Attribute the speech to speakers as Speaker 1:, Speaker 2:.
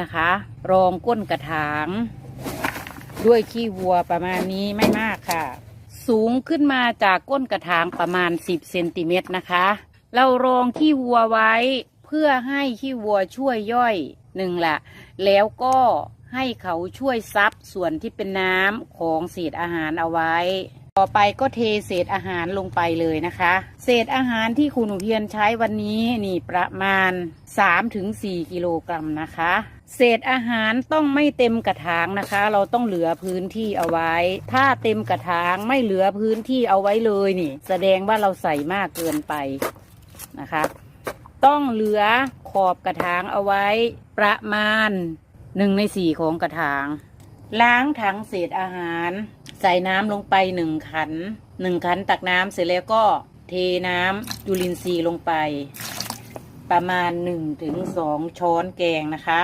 Speaker 1: นะคะ รองก้นกระถาง ด้วยขี้วัวประมาณนี้ไม่มากค่ะ สูงขึ้นมาจากก้นกระถางประมาณ 10เซนติเมตรนะคะ เรารองขี้วัวไว้เพื่อให้ขี้วัวช่วยย่อยหนึ่งละแล้วก็ให้เขาช่วยซับส่วนที่เป็นน้ำของเศษอาหารเอาไว้ ต่อไปก็เทเศษอาหารลงไปเลยนะคะ เศษอาหารที่คุณหนูเพียรใช้วันนี้นี่ประมาณ 3-4 กิโลกรัมนะคะ เศษอาหารต้องไม่เต็มกระถางนะคะ เราต้องเหลือพื้นที่เอาไว้ ถ้าเต็มกระถางไม่เหลือพื้นที่เอาไว้เลยนี่ แสดงว่าเราใส่มากเกินไปนะคะ ต้องเหลือขอบกระถางเอาไว้ประมาณหนึ่งในสี่ของกระถาง ล้างถังเศษอาหาร ใส่น้ำลงไปหนึ่งขันหนึ่งขันตักน้ำเสร็จแล้วก็เทน้ำจุลินทรีย์ลงไป ประมาณหนึ่งถึงสองช้อนแกงนะคะ